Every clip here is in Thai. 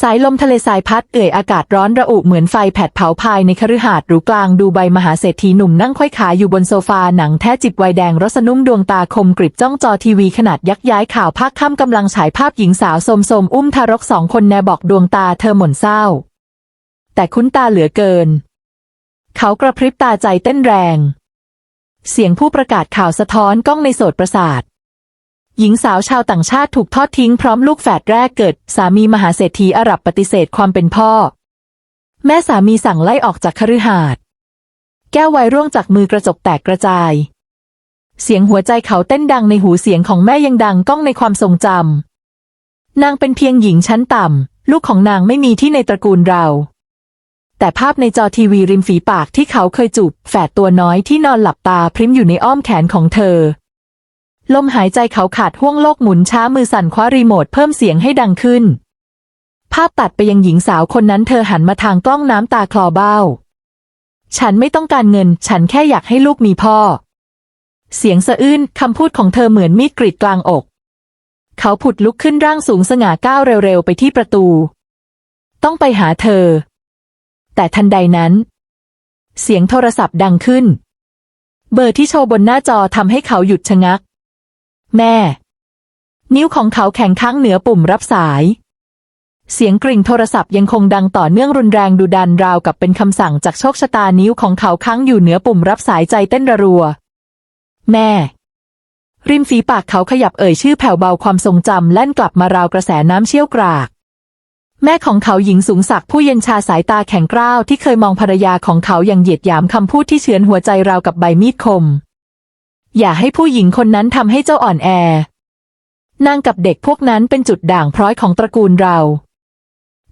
สายลมทะเลทรายพัดเอ่ยอากาศร้อนระอุเหมือนไฟแผดเผาภายในคฤหาสน์หรูกลางดูใบมหาเศรษฐีหนุ่มนั่งไขว้ขาอยู่บนโซฟาหนังแท้จิบไวน์แดงรสนุ่มดวงตาคมกริบจ้องจอทีวีขนาดยักษ์ย้ายข่าวภาคค่ำกำลังฉายภาพหญิงสาวโสมอุ้มทารกสองคนแนบอกดวงตาเธอหม่นเศร้า แต่คุ้นตาเหลือเกิน เขากระพริบตาใจเต้นแรง เสียงผู้ประกาศข่าวสะท้อนก้องในโสดประสาท หญิงสาวชาวต่างชาติถูกทอดทิ้งพร้อมลูกแฝดแรกเกิด สามีมหาเศรษฐีอาหรับปฏิเสธความเป็นพ่อ แม่สามีสั่งไล่ออกจากคฤหาสน์แก้วไวน์ร่วงจากมือกระจกแตกกระจาย เสียงหัวใจเขาเต้นดังในหูเสียงของแม่ยังดังก้องในความทรงจำนางเป็นเพียงหญิงชั้นต่ำลูกของนางไม่มีที่ในตระกูลเรา แต่ภาพในจอทีวีริมฝีปากที่เขาเคยจูบแฝดตัวน้อยที่นอนหลับตาพริ้มอยู่ในอ้อมแขนของเธอ ลมหายใจเขาขาดห่วงโลกหมุนช้ามือสั่นคว้ารีโมทเพิ่มเสียงให้ดังขึ้น ภาพตัดไปยังหญิงสาวคนนั้นเธอหันมาทางกล้องน้ำตาคลอเบ้า ฉันไม่ต้องการเงิน ฉันแค่อยากให้ลูกมีพ่อ เสียงสะอื้นคำพูดของเธอเหมือนมีดกรีดกลางอก เขาผุดลุกขึ้นร่างสูงสง่าก้าวเร็วๆ ไปที่ประตู ต้องไปหาเธอ แต่ทันใดนั้น เสียงโทรศัพท์ดังขึ้น เบอร์ที่โชว์บนหน้าจอทำให้เขาหยุดชะงัก แม่ นิ้วของเขาแข็งค้างเหนือปุ่มรับสาย เสียงกริ่งโทรศัพท์ยังคงดังต่อเนื่องรุนแรงดุดันราวกับเป็นคำสั่งจากโชคชะตานิ้วของเขาค้างอยู่เหนือปุ่มรับสายใจเต้นระรัว แม่ ริมฝีปากเขาขยับเอ่ยชื่อแผ่วเบาความทรงจำแล่นกลับมาราวกระแสน้ำเชี่ยวกรากแม่ของเขาหญิงสูงศักดิ์ผู้เย็นชาสายตาแข็งกร้าวที่เคยมองภรรยาของเขาอย่างเหยียดหยามคำพูดที่เฉือนหัวใจราวกับใบมีดคม อย่าให้ผู้หญิงคนนั้นทำให้เจ้าอ่อนแอนางกับเด็กพวกนั้นเป็นจุดด่างพร้อยของตระกูลเรา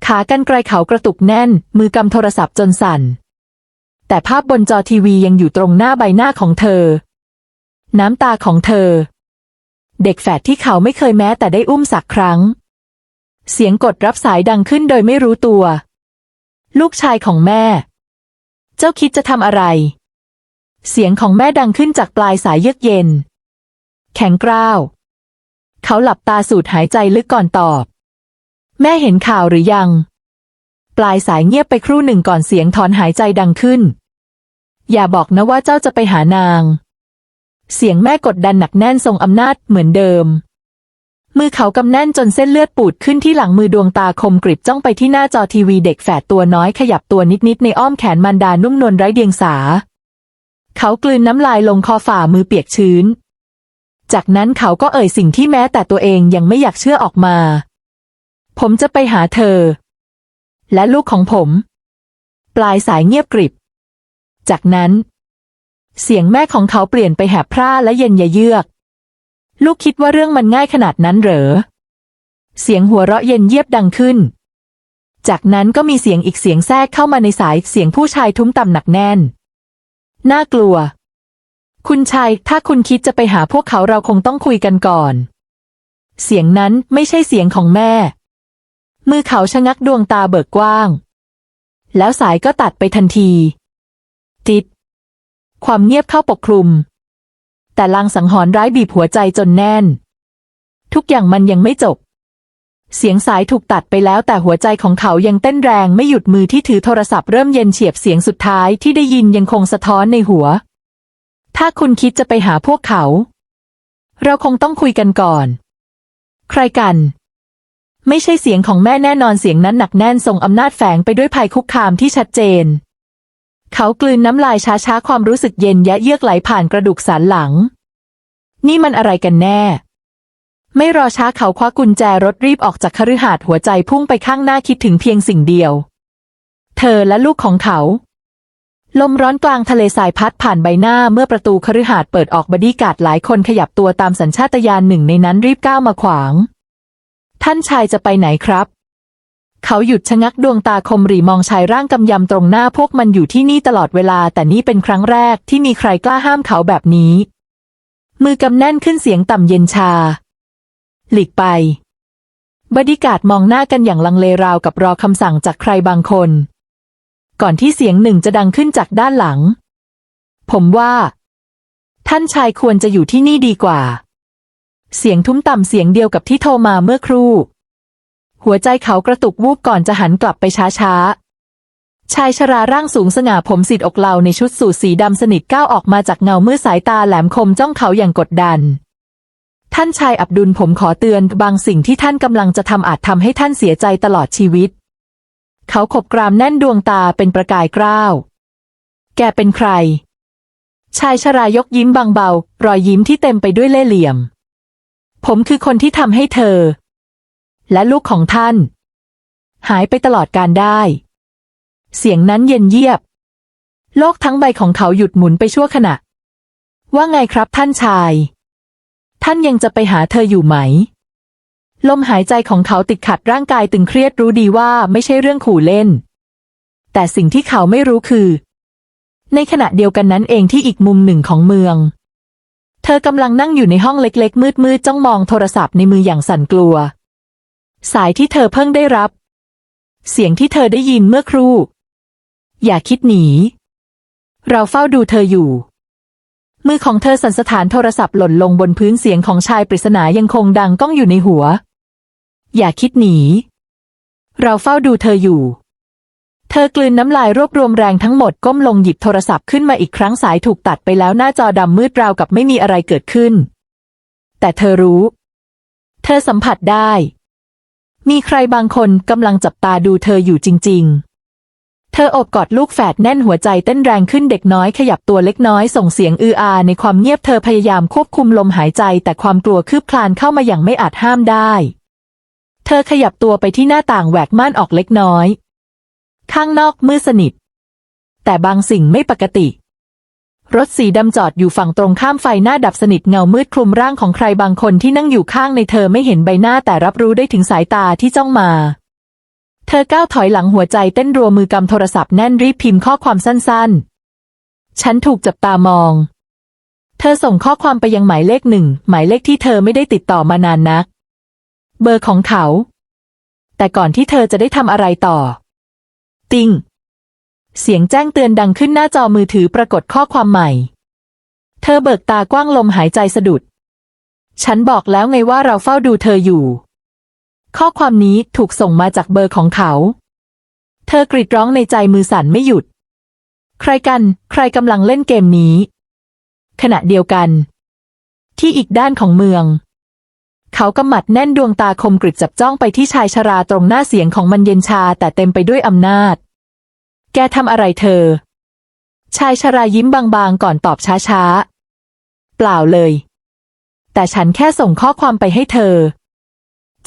ขากันไกลเขากระตุกแน่น มือกำโทรศัพท์จนสั่น แต่ภาพบนจอทีวียังอยู่ตรงหน้าใบหน้าของเธอ น้ำตาของเธอ เด็กแฝดที่เขาไม่เคยแม้แต่ได้อุ้มสักครั้ง เสียงกดรับสายดังขึ้นโดยไม่รู้ตัว ลูกชายของแม่ เจ้าคิดจะทำอะไร เสียงของแม่ดังขึ้นจากปลายสายเยือกเย็น แข็งกร้าว เขาหลับตาสูดหายใจลึกก่อนตอบ แม่เห็นข่าวหรือยัง ปลายสายเงียบไปครู่หนึ่งก่อนเสียงถอนหายใจดังขึ้น อย่าบอกนะว่าเจ้าจะไปหานาง เสียงแม่กดดันหนักแน่นทรงอำนาจเหมือนเดิม มือเขากำแน่นจนเส้นเลือดปูดขึ้นที่หลังมือดวงตาคมกริบจ้องไปที่หน้าจอทีวีเด็กแฝดตัวน้อยขยับตัวนิดๆในอ้อมแขนมันดานุ่มนวลไร้เดียงสา เขากลืนน้ำลายลงคอฝ่ามือเปียกชื้น จากนั้นเขาก็เอ่ยสิ่งที่แม้แต่ตัวเองยังไม่อยากเชื่อออกมา ผมจะไปหาเธอ และลูกของผม ปลายสายเงียบกริบ จากนั้น เสียงแม่ของเขาเปลี่ยนไปแหบพร่าและเย็นยะเยือก ลูกคิดว่าเรื่องมันง่ายขนาดนั้นเหรอ เสียงหัวเราะเย็นเยียบดังขึ้น จากนั้นก็มีเสียงอีกเสียงแทรกเข้ามาในสายเสียงผู้ชายทุ้มต่ำหนักแน่น น่ากลัว คุณชายถ้าคุณคิดจะไปหาพวกเขาเราคงต้องคุยกันก่อน เสียงนั้นไม่ใช่เสียงของแม่ มือเขาชะงักดวงตาเบิกกว้าง แล้วสายก็ตัดไปทันที ติด ความเงียบเข้าปกคลุม แต่ลางสังหรณ์ร้ายบีบหัวใจจนแน่น ทุกอย่างมันยังไม่จบ เสียงสายถูกตัดไปแล้วแต่หัวใจของเขายังเต้นแรงไม่หยุดมือที่ถือโทรศัพท์เริ่มเย็นเฉียบเสียงสุดท้ายที่ได้ยินยังคงสะท้อนในหัว ถ้าคุณคิดจะไปหาพวกเขา เราคงต้องคุยกันก่อน ใครกัน ไม่ใช่เสียงของแม่แน่นอนเสียงนั้นหนักแน่นทรงอำนาจแฝงไปด้วยภัยคุกคามที่ชัดเจน เขากลืนน้ำลายช้าๆความรู้สึกเย็นยะเยือกไหลผ่านกระดูกสันหลัง นี่มันอะไรกันแน่ ไม่รอช้าเขาคว้ากุญแจรถรีบออกจากคฤหาสน์หัวใจพุ่งไปข้างหน้าคิดถึงเพียงสิ่งเดียว เธอและลูกของเขา ลมร้อนกลางทะเลทรายพัดผ่านใบหน้าเมื่อประตูคฤหาสน์เปิดออกบดีการ์ดหลายคนขยับตัวตามสัญชาตญาณหนึ่งในนั้นรีบก้าวมาขวาง ท่านชายจะไปไหนครับ เขาหยุดชะงักดวงตาคมหรีมองชายร่างกำยำตรงหน้าพวกมันอยู่ที่นี่ตลอดเวลา แต่นี่เป็นครั้งแรกที่มีใครกล้าห้ามเขาแบบนี้ มือกำแน่นขึ้นเสียงต่ำเย็นชา หลีกไปบดีการ์ดมองหน้ากันอย่างลังเลราวกับรอคำสั่งจากใครบางคน ก่อนที่เสียงหนึ่งจะดังขึ้นจากด้านหลัง ผมว่า ท่านชายควรจะอยู่ที่นี่ดีกว่า เสียงทุ้มต่ำเสียงเดียวกับที่โทรมาเมื่อครู่ หัวใจเขากระตุกวูบก่อนจะหันกลับไปช้าๆ ชายชราร่างสูงสง่าผมสีดอกเหลาในชุดสูทสีดำสนิทก้าวออกมาจากเงามืดสายตาแหลมคมจ้องเขาอย่างกดดัน ท่านชายอับดุลผมขอเตือนบางสิ่งที่ท่านกำลังจะทำอาจทำให้ท่านเสียใจตลอดชีวิต เขาขบกรามแน่นดวงตาเป็นประกายกล้าว แกเป็นใคร ชายชรายกยิ้มบางเบา รอยยิ้มที่เต็มไปด้วยเล่ห์เหลี่ยม ผมคือคนที่ทำให้เธอ และลูกของท่าน หายไปตลอดการได้ เสียงนั้นเย็นเยียบ โลกทั้งใบของเขาหยุดหมุนไปชั่วขณะ ว่าไงครับท่านชาย ท่านยังจะไปหาเธออยู่ไหม ลมหายใจของเขาติดขัดร่างกายตึงเครียดรู้ดีว่าไม่ใช่เรื่องขู่เล่น แต่สิ่งที่เขาไม่รู้คือ ในขณะเดียวกันนั้นเองที่อีกมุมหนึ่งของเมือง เธอกำลังนั่งอยู่ในห้องเล็กๆ มืดๆจ้องมองโทรศัพท์ในมืออย่างสั่นกลัว สายที่เธอเพิ่งได้รับ เสียงที่เธอได้ยินเมื่อครู่ อย่าคิดหนี เราเฝ้าดูเธออยู่ มือของเธอสั่นสถานโทรศัพท์หล่นลงบนพื้นเสียงของชายปริศนายังคงดังก้องอยู่ในหัว อย่าคิดหนี เราเฝ้าดูเธออยู่ เธอกลืนน้ำลายรวบรวมแรงทั้งหมดก้มลงหยิบโทรศัพท์ขึ้นมาอีกครั้งสายถูกตัดไปแล้วหน้าจอดำมืดราวกับไม่มีอะไรเกิดขึ้น แต่เธอรู้ เธอสัมผัสได้ มีใครบางคนกำลังจับตาดูเธออยู่จริง ๆ เธออบกอดลูกแฝดแน่นหัวใจเต้นแรงขึ้นเด็กน้อยขยับตัวเล็กน้อยส่งเสียงอืออาในความเงียบเธอพยายามควบคุมลมหายใจแต่ความกลัวคืบคลานเข้ามาอย่างไม่อาจห้ามได้ เธอขยับตัวไปที่หน้าต่างแหวกม่านออกเล็กน้อย ข้างนอกมืดสนิท แต่บางสิ่งไม่ปกติ รถสีดำจอดอยู่ฝั่งตรงข้ามไฟหน้าดับสนิทเงามืดคลุมร่างของใครบางคนที่นั่งอยู่ข้างในเธอไม่เห็นใบหน้าแต่รับรู้ได้ถึงสายตาที่จ้องมา เธอก้าวถอยหลังหัวใจเต้นรัวมือกำโทรศัพท์แน่นรีบพิมพ์ข้อความสั้นๆ ฉันถูกจับตามอง เธอส่งข้อความไปยังหมายเลขหนึ่ง หมายเลขที่เธอไม่ได้ติดต่อมานานนัก เบอร์ของเขา แต่ก่อนที่เธอจะได้ทำอะไรต่อ ติ้งเสียงแจ้งเตือนดังขึ้นหน้าจอมือถือปรากฏข้อความใหม่ เธอเบิกตากว้างลมหายใจสะดุด ฉันบอกแล้วไงว่าเราเฝ้าดูเธออยู่ ข้อความนี้ถูกส่งมาจากเบอร์ของเขา เธอกรีดร้องในใจมือสั่นไม่หยุด ใครกัน ใครกำลังเล่นเกมนี้ ขณะเดียวกัน ที่อีกด้านของเมือง เขากำหมัดแน่นดวงตาคมกริบจับจ้องไปที่ชายชราตรงหน้าเสียงของมันเย็นชาแต่เต็มไปด้วยอำนาจ แกทำอะไรเธอ ชายชรายิ้มบางๆก่อนตอบช้าๆ เปล่าเลย แต่ฉันแค่ส่งข้อความไปให้เธอ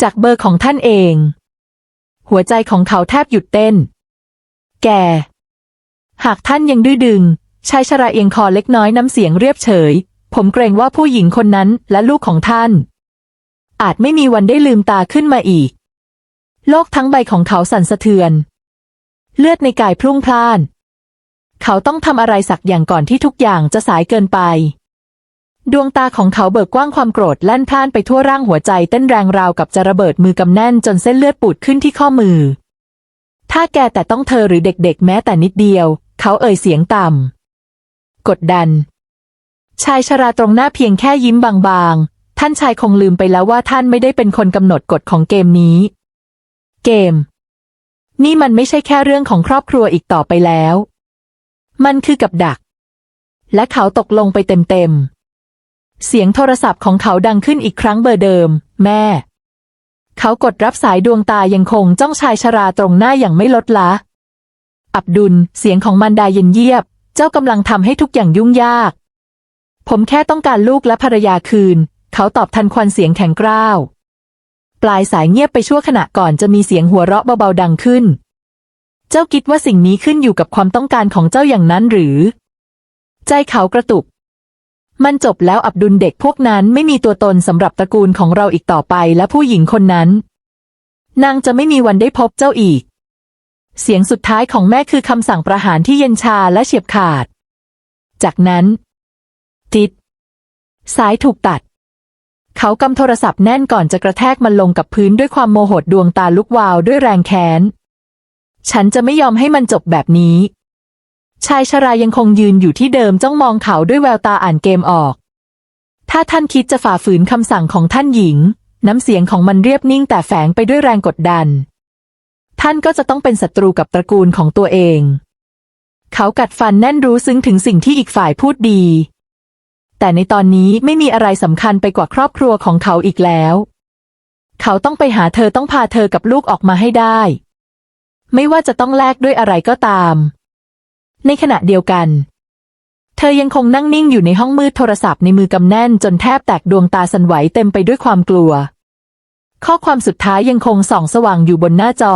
จากเบอร์ของท่านเอง หัวใจของเขาแทบหยุดเต้น แก หากท่านยังดื้อดึง ชายชราเอียงคอเล็กน้อยน้ำเสียงเรียบเฉย ผมเกรงว่าผู้หญิงคนนั้นและลูกของท่าน อาจไม่มีวันได้ลืมตาขึ้นมาอีก โลกทั้งใบของเขาสั่นสะเทือน เลือดในกายพรุ่งพล่าน เขาต้องทำอะไรสักอย่างก่อนที่ทุกอย่างจะสายเกินไป ดวงตาของเขาเบิกกว้างความโกรธแล่นพล่านไปทั่วร่างหัวใจเต้นแรงราวกับจะระเบิดมือกำแน่นจนเส้นเลือดปูดขึ้นที่ข้อมือ ถ้าแกแต่ต้องเธอหรือเด็กๆ แม้แต่นิดเดียว เขาเอ่ยเสียงต่ำกดดัน ชายชราตรงหน้าเพียงแค่ยิ้มบางๆ ท่านชายคงลืมไปแล้วว่าท่านไม่ได้เป็นคนกำหนดกฎของเกมนี้ เกม นี่มันไม่ใช่แค่เรื่องของครอบครัวอีกต่อไปแล้ว มันคือกับดัก และเขาตกลงไปเต็มๆ เสียงโทรศัพท์ของเขาดังขึ้นอีกครั้งเบอร์เดิม แม่ เขากดรับสายดวงตายังคงจ้องชายชราตรงหน้าอย่างไม่ลดละ อับดุล เสียงของมันดาเย็นเยียบ เจ้ากำลังทำให้ทุกอย่างยุ่งยาก ผมแค่ต้องการลูกและภรรยาคืน เขาตอบทันควันเสียงแข็งกร้าว ปลายสายเงียบไปชั่วขณะก่อนจะมีเสียงหัวเราะเบาๆดังขึ้น เจ้าคิดว่าสิ่งนี้ขึ้นอยู่กับความต้องการของเจ้าอย่างนั้นหรือ ใจเขากระตุก มันจบแล้วอับดุลเด็กพวกนั้นไม่มีตัวตนสำหรับตระกูลของเราอีกต่อไปและผู้หญิงคนนั้น นางจะไม่มีวันได้พบเจ้าอีก เสียงสุดท้ายของแม่คือคำสั่งประหารที่เย็นชาและเฉียบขาด จากนั้น ติด สายถูกตัด เขากำโทรศัพท์แน่นก่อนจะกระแทกมันลงกับพื้นด้วยความโมโหดดวงตาลุกวาวด้วยแรงแค้น ฉันจะไม่ยอมให้มันจบแบบนี้ ชายชรายังคงยืนอยู่ที่เดิมจ้องมองเขาด้วยแววตาอ่านเกมออก ถ้าท่านคิดจะฝ่าฝืนคำสั่งของท่านหญิง น้ำเสียงของมันเรียบนิ่งแต่แฝงไปด้วยแรงกดดัน ท่านก็จะต้องเป็นศัตรูกับตระกูลของตัวเอง เขากัดฟันแน่นรู้ซึ้งถึงสิ่งที่อีกฝ่ายพูดดี แต่ในตอนนี้ไม่มีอะไรสำคัญไปกว่าครอบครัวของเขาอีกแล้ว เขาต้องไปหาเธอต้องพาเธอกับลูกออกมาให้ได้ ไม่ว่าจะต้องแลกด้วยอะไรก็ตาม ในขณะเดียวกัน เธอยังคงนั่งนิ่งอยู่ในห้องมืดโทรศัพท์ในมือกำแน่นจนแทบแตกดวงตาสั่นไหวเต็มไปด้วยความกลัว ข้อความสุดท้ายยังคงส่องสว่างอยู่บนหน้าจอ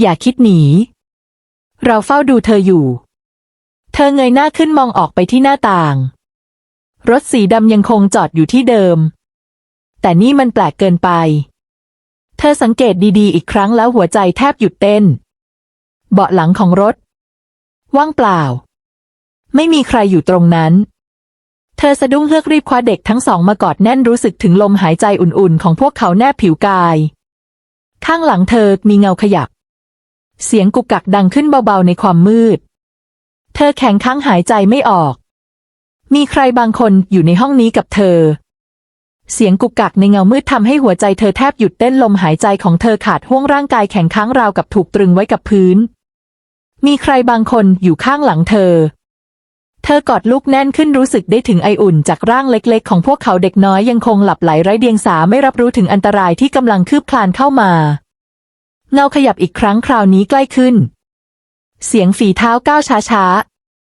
อย่าคิดหนี เราเฝ้าดูเธออยู่ เธอเงยหน้าขึ้นมองออกไปที่หน้าต่าง รถสีดำยังคงจอดอยู่ที่เดิม แต่นี่มันแปลกเกินไปเธอสังเกตดีๆ อีกครั้งแล้วหัวใจแทบหยุดเต้น เบาะหลังของรถ ว่างเปล่า ไม่มีใครอยู่ตรงนั้น เธอสะดุ้งเฮือกรีบคว้าเด็กทั้งสองมากอดแน่นรู้สึกถึงลมหายใจอุ่นๆ ของพวกเขาแนบผิวกาย ข้างหลังเธอมีเงาขยับ เสียงกุกกักดังขึ้นเบาๆในความมืด เธอแข็งค้างหายใจไม่ออก มีใครบางคนอยู่ในห้องนี้กับเธอเสียงกุกกักในเงามืดทำให้หัวใจเธอแทบหยุดเต้นลมหายใจของเธอขาดห่วงร่างกายแข็งค้างราวกับถูกตรึงไว้กับพื้น มีใครบางคนอยู่ข้างหลังเธอ เธอกอดลูกแน่นขึ้นรู้สึกได้ถึงไออุ่นจากร่างเล็กๆ ของพวกเขาเด็กน้อยยังคงหลับไหลไร้เดียงสาไม่รับรู้ถึงอันตรายที่กำลังคืบคลานเข้ามาเงาขยับอีกครั้งคราวนี้ใกล้ขึ้น เสียงฝีเท้าก้าวช้า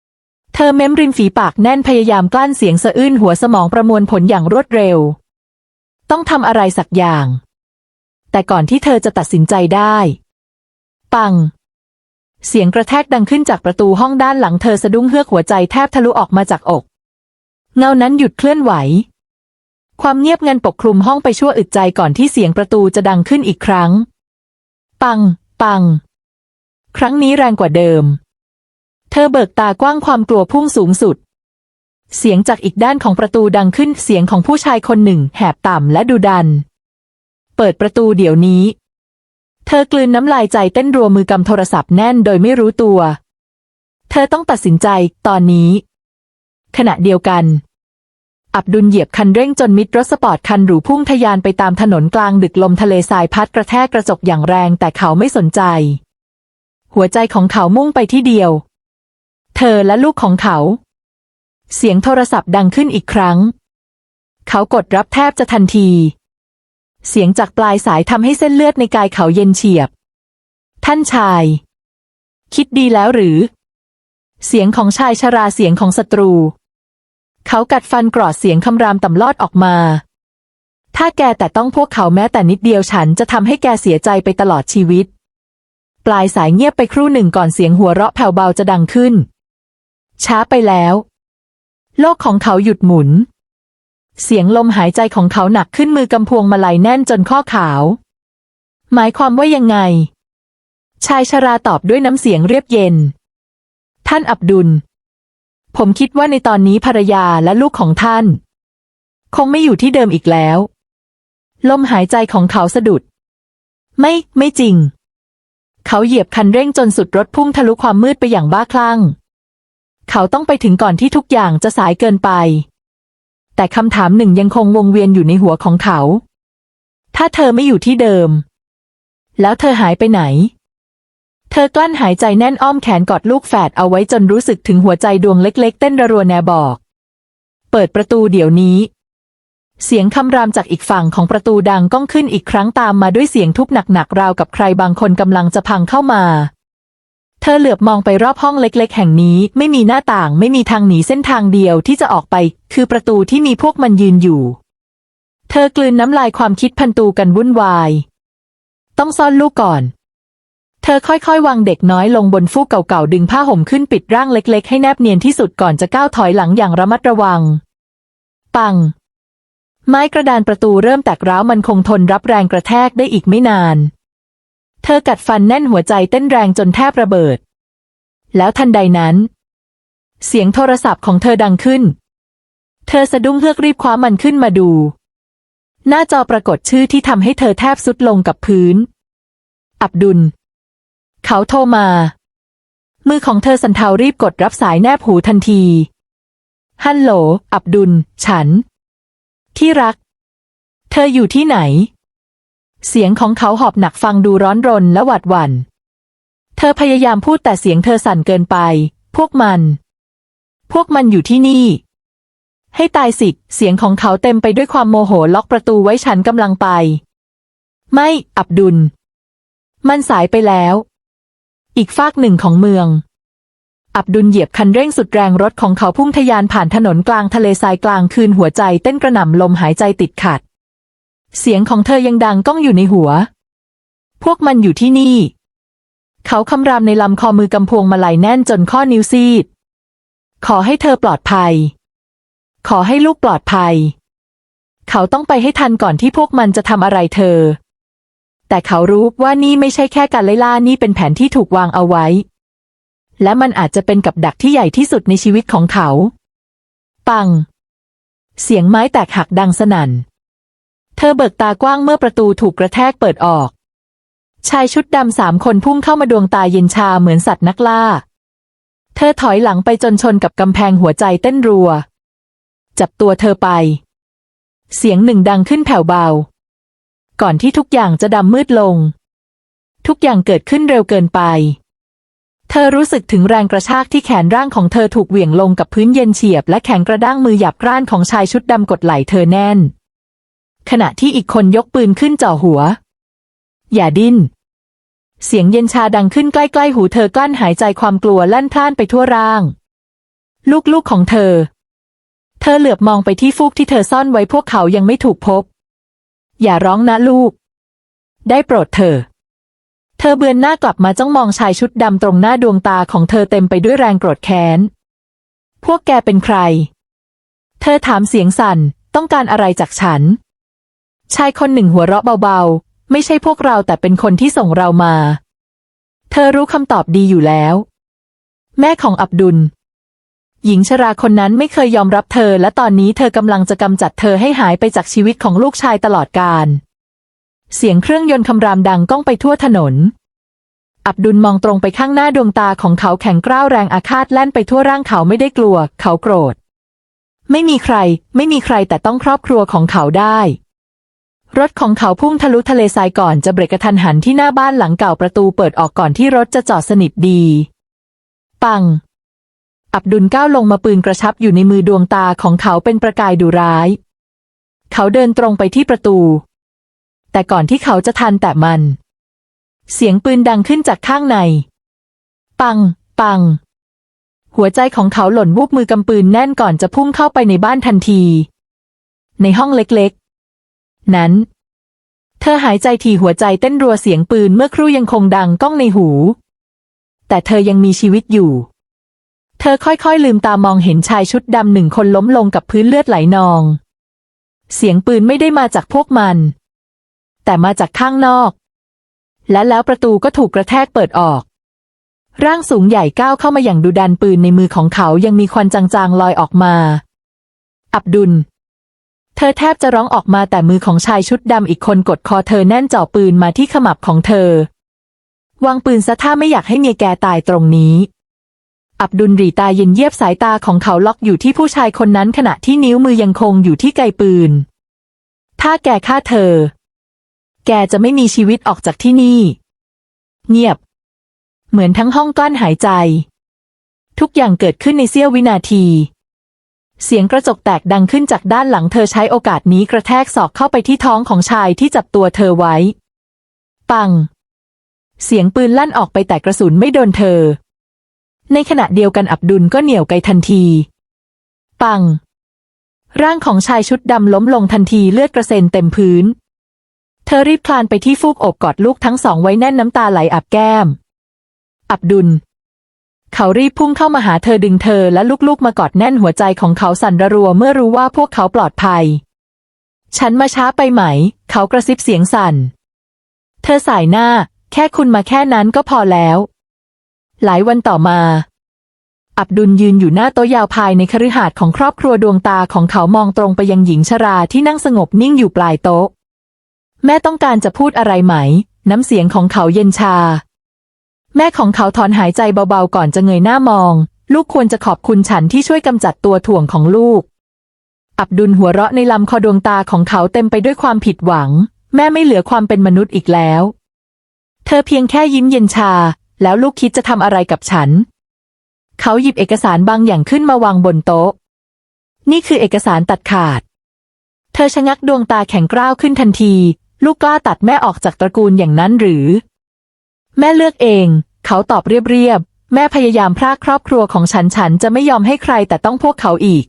ๆ เธอเม้มริมฝีปากแน่นพยายามกลั้นเสียงสะอื้นหัวสมองประมวลผลอย่างรวดเร็ว ต้องทำอะไรสักอย่าง แต่ก่อนที่เธอจะตัดสินใจได้ ปัง เสียงกระแทกดังขึ้นจากประตูห้องด้านหลังเธอสะดุ้งเฮือกหัวใจแทบทะลุออกมาจากอก เงานั้นหยุดเคลื่อนไหว ความเงียบงันปกคลุมห้องไปชั่วอึดใจก่อนที่เสียงประตูจะดังขึ้นอีกครั้ง ปัง ปัง ครั้งนี้แรงกว่าเดิม เธอเบิกตากว้างความกลัวพุ่งสูงสุด เสียงจากอีกด้านของประตูดังขึ้นเสียงของผู้ชายคนหนึ่งแหบต่ำและดุดัน เปิดประตูเดี๋ยวนี้ เธอกลืนน้ำลายใจเต้นรัวมือกำโทรศัพท์แน่นโดยไม่รู้ตัว เธอต้องตัดสินใจตอนนี้ ขณะเดียวกัน อับดุลเหยียบคันเร่งจนมิดรถสปอร์ตคันหรูพุ่งทะยานไปตามถนนกลางดึกลมทะเลทรายพัดกระแทกกระจกอย่างแรงแต่เขาไม่สนใจ หัวใจของเขามุ่งไปที่เดียว เธอและลูกของเขา เสียงโทรศัพท์ดังขึ้นอีกครั้ง เขากดรับแทบจะทันที เสียงจากปลายสายทำให้เส้นเลือดในกายเขาเย็นเฉียบ ท่านชาย คิดดีแล้วหรือ เสียงของชายชราเสียงของศัตรู เขากัดฟันกรอดเสียงคำรามต่ำลอดออกมา ถ้าแกแต่ต้องพวกเขาแม้แต่นิดเดียวฉันจะทำให้แกเสียใจไปตลอดชีวิต ปลายสายเงียบไปครู่หนึ่งก่อนเสียงหัวเราะแผ่วเบาจะดังขึ้น ช้าไปแล้ว โลกของเขาหยุดหมุน เสียงลมหายใจของเขาหนักขึ้นมือกำพวงมาลัยแน่นจนข้อขาว หมายความว่ายังไง ชายชราตอบด้วยน้ำเสียงเรียบเย็น ท่านอับดุล ผมคิดว่าในตอนนี้ภรรยาและลูกของท่าน คงไม่อยู่ที่เดิมอีกแล้ว ลมหายใจของเขาสะดุด ไม่ ไม่จริง เขาเหยียบคันเร่งจนสุดรถพุ่งทะลุความมืดไปอย่างบ้าคลั่ง เขาต้องไปถึงก่อนที่ทุกอย่างจะสายเกินไป แต่คำถามหนึ่งยังคงวงเวียนอยู่ในหัวของเขา ถ้าเธอไม่อยู่ที่เดิม แล้วเธอหายไปไหน เธอกลั้นหายใจแน่นอ้อมแขนกอดลูกแฝดเอาไว้จนรู้สึกถึงหัวใจดวงเล็กๆ เต้นระรัวแนบอก เปิดประตูเดี๋ยวนี้ เสียงคำรามจากอีกฝั่งของประตูดังก้องขึ้นอีกครั้งตามมาด้วยเสียงทุบหนักๆราวกับใครบางคนกำลังจะพังเข้ามา เธอเหลือบมองไปรอบห้องเล็กๆ แห่งนี้ ไม่มีหน้าต่างไม่มีทางหนีเส้นทางเดียวที่จะออกไป คือประตูที่มีพวกมันยืนอยู่ เธอกลืนน้ำลายความคิดพันตูกันวุ่นวาย ต้องซ่อนลูกก่อน เธอค่อยๆ วางเด็กน้อยลงบนฟูกเก่าๆ ดึงผ้าห่มขึ้นปิดร่างเล็กๆ ให้แนบเนียนที่สุดก่อนจะก้าวถอยหลังอย่างระมัดระวัง ปัง ไม้กระดานประตูเริ่มแตกร้าวมันคงทนรับแรงกระแทกได้อีกไม่นาน เธอกัดฟันแน่นหัวใจเต้นแรงจนแทบระเบิด แล้วทันใดนั้น เสียงโทรศัพท์ของเธอดังขึ้น เธอสะดุ้งเฮือกรีบคว้ามันขึ้นมาดู หน้าจอปรากฏชื่อที่ทำให้เธอแทบสุดลงกับพื้น อับดุล เขาโทรมา มือของเธอสันเทารีบกดรับสายแนบหูทันที ฮัลโหล อับดุล ฉัน ที่รัก เธออยู่ที่ไหน เสียงของเขาหอบหนักฟังดูร้อนรนและหวาดหวัน่น เธอพยายามพูดแต่เสียงเธอสั่นเกินไป พวกมัน พวกมันอยู่ที่นี่ ให้ตายสิ เสียงของเขาเต็มไปด้วยความโมโหล็อกประตูไว้ฉันกำลังไป ไม่ อับดุล มันสายไปแล้ว อีกฟากหนึ่งของเมือง อับดุลเหยียบคันเร่งสุดแรงรถของเขาพุ่งทะยานผ่านถนนกลางทะเลทรายกลางคืนหัวใจเต้นกระหน่ำลมหายใจติดขัด เสียงของเธอยังดังก้องอยู่ในหัว พวกมันอยู่ที่นี่ เขาคำรามในลำคอมือกำพวงมาลัยแน่นจนข้อนิ้วซีด ขอให้เธอปลอดภัย ขอให้ลูกปลอดภัย เขาต้องไปให้ทันก่อนที่พวกมันจะทำอะไรเธอ แต่เขารู้ว่านี่ไม่ใช่แค่การไล่ล่านี่เป็นแผนที่ถูกวางเอาไว้ และมันอาจจะเป็นกับดักที่ใหญ่ที่สุดในชีวิตของเขา ปัง เสียงไม้แตกหักดังสนั่น เธอเบิกตากว้างเมื่อประตูถูกกระแทกเปิดออก ชายชุดดำสามคนพุ่งเข้ามาดวงตาเย็นชาเหมือนสัตว์นักล่า เธอถอยหลังไปจนชนกับกำแพงหัวใจเต้นรัว จับตัวเธอไป เสียงหนึ่งดังขึ้นแผ่วเบา ก่อนที่ทุกอย่างจะดำมืดลง ทุกอย่างเกิดขึ้นเร็วเกินไป เธอรู้สึกถึงแรงกระชากที่แขนร่างของเธอถูกเหวี่ยงลงกับพื้นเย็นเฉียบ และแข็งกระด้างมือหยับกร้านของชายชุดดำกดไหล่เธอแน่น ขณะที่อีกคนยกปืนขึ้นจ่อหัว อย่าดิ้น เสียงเย็นชาดังขึ้นใกล้ๆหูเธอกลั้นหายใจความกลัวลั่นพล่านไปทั่วร่าง ลูกๆของเธอ เธอเหลือบมองไปที่ฟูกที่เธอซ่อนไว้พวกเขายังไม่ถูกพบ อย่าร้องนะลูก ได้โปรดเธอ เธอเบือนหน้ากลับมาจ้องมองชายชุดดำตรงหน้าดวงตาของเธอเต็มไปด้วยแรงโกรธแค้น พวกแกเป็นใคร เธอถามเสียงสั่น ต้องการอะไรจากฉัน ชายคนหนึ่งหัวเราะเบาๆ ไม่ใช่พวกเราแต่เป็นคนที่ส่งเรามา เธอรู้คำตอบดีอยู่แล้ว แม่ของอับดุล หญิงชราคนนั้นไม่เคยยอมรับเธอ และตอนนี้เธอกำลังจะกำจัดเธอให้หายไปจากชีวิตของลูกชายตลอดกาลเสียงเครื่องยนต์คำรามดังก้องไปทั่วถนน อับดุลมองตรงไปข้างหน้าดวงตาของเขาแข็งกร้าวแรงอาฆาตแล่นไปทั่วร่างเขาไม่ได้กลัว เขาโกรธ ไม่มีใคร ไม่มีใครแต่ต้องครอบครัวของเขาได้ รถของเขาพุ่งทะลุทะเลทรายก่อนจะเบรกกระทันหันที่หน้าบ้านหลังเก่าประตูเปิดออกก่อนที่รถจะจอดสนิทดี ปัง อับดุลก้าวลงมาปืนกระชับอยู่ในมือดวงตาของเขาเป็นประกายดุร้าย เขาเดินตรงไปที่ประตู แต่ก่อนที่เขาจะทันแต่มัน เสียงปืนดังขึ้นจากข้างใน ปัง ปัง หัวใจของเขาหล่นวูบมือกำปืนแน่นก่อนจะพุ่งเข้าไปในบ้านทันที ในห้องเล็กๆ นั้น เธอหายใจทีหัวใจเต้นรัวเสียงปืนเมื่อครู่ยังคงดังก้องในหู แต่เธอยังมีชีวิตอยู่ เธอค่อยๆลืมตามองเห็นชายชุดดำหนึ่งคนล้มลงกับพื้นเลือดไหลนอง เสียงปืนไม่ได้มาจากพวกมัน แต่มาจากข้างนอก และแล้วประตูก็ถูกกระแทกเปิดออกร่างสูงใหญ่ก้าวเข้ามาอย่างดุดันปืนในมือของเขายังมีควันจางๆลอยออกมา อับดุล เธอแทบจะร้องออกมาแต่มือของชายชุดดำอีกคนกดคอเธอแน่นจ่อปืนมาที่ขมับของเธอ วางปืนซะถ้าไม่อยากให้เมียแกตายตรงนี้ อับดุลรีตาเย็นเยียบสายตาของเขาล็อกอยู่ที่ผู้ชายคนนั้นขณะที่นิ้วมือยังคงอยู่ที่ไกปืน ถ้าแกฆ่าเธอ แกจะไม่มีชีวิตออกจากที่นี่ เงียบ เหมือนทั้งห้องกลั้นหายใจ ทุกอย่างเกิดขึ้นในเสี้ยววินาที เสียงกระจกแตกดังขึ้นจากด้านหลังเธอใช้โอกาสนี้กระแทกศอกเข้าไปที่ท้องของชายที่จับตัวเธอไว้ ปัง เสียงปืนลั่นออกไปแต่กระสุนไม่โดนเธอ ในขณะเดียวกันอับดุลก็เหนี่ยวไกทันที ปัง ร่างของชายชุดดำล้มลงทันทีเลือดกระเซ็นเต็มพื้น เธอรีบคลานไปที่ฟูกอบกอดลูกทั้งสองไว้แน่นน้ำตาไหลอาบแก้ม อับดุล เขารีบพุ่งเข้ามาหาเธอดึงเธอและลูกๆมากอดแน่นหัวใจของเขาสั่นระรัวเมื่อรู้ว่าพวกเขาปลอดภัย ฉันมาช้าไปไหม เขากระซิบเสียงสั่น เธอสายหน้า แค่คุณมาแค่นั้นก็พอแล้ว หลายวันต่อมา อับดุลยืนอยู่หน้าโต๊ะยาวภายในคฤหาสน์ของครอบครัวดวงตาของเขามองตรงไปยังหญิงชราที่นั่งสงบนิ่งอยู่ปลายโต๊ะ แม่ต้องการจะพูดอะไรไหม น้ำเสียงของเขาเย็นชา แม่ของเขาถอนหายใจเบาๆก่อนจะเงยหน้ามอง ลูกควรจะขอบคุณฉันที่ช่วยกำจัดตัวถ่วงของลูก อับดุลหัวเราะในลำคอดวงตาของเขาเต็มไปด้วยความผิดหวัง แม่ไม่เหลือความเป็นมนุษย์อีกแล้ว เธอเพียงแค่ยิ้มเย็นชา แล้วลูกคิดจะทำอะไรกับฉัน เขาหยิบเอกสารบางอย่างขึ้นมาวางบนโต๊ะ นี่คือเอกสารตัดขาด เธอชะงักดวงตาแข็งกร้าวขึ้นทันที ลูกกล้าตัดแม่ออกจากตระกูลอย่างนั้นหรือ แม่เลือกเอง เขาตอบเรียบๆ แม่พยายามพรากครอบครัวของฉันฉันจะไม่ยอมให้ใครแต่ต้องพวกเขาอีก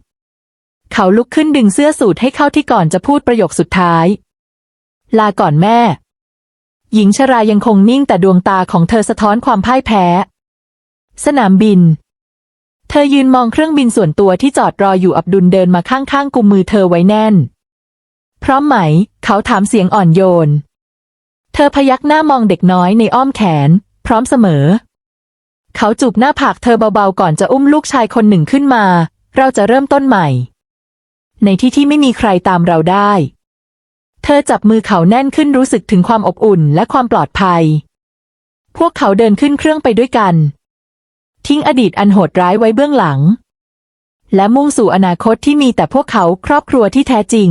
เขาลุกขึ้นดึงเสื้อสูทให้เข้าที่ก่อนจะพูดประโยคสุดท้าย ลาก่อนแม่ หญิงชรายังคงนิ่งแต่ดวงตาของเธอสะท้อนความพ่ายแพ้ สนามบิน เธอยืนมองเครื่องบินส่วนตัวที่จอดรออยู่อับดุลเดินมาข้างๆกุมมือเธอไว้แน่น พร้อมไหม เขาถามเสียงอ่อนโยน เธอพยักหน้ามองเด็กน้อยในอ้อมแขน พร้อมเสมอ เขาจูบหน้าผากเธอเบาๆก่อนจะอุ้มลูกชายคนหนึ่งขึ้นมา เราจะเริ่มต้นใหม่ ในที่ที่ไม่มีใครตามเราได้ เธอจับมือเขาแน่นขึ้นรู้สึกถึงความอบอุ่นและความปลอดภัย พวกเขาเดินขึ้นเครื่องไปด้วยกัน ทิ้งอดีตอันโหดร้ายไว้เบื้องหลัง และมุ่งสู่อนาคตที่มีแต่พวกเขาครอบครัวที่แท้จริง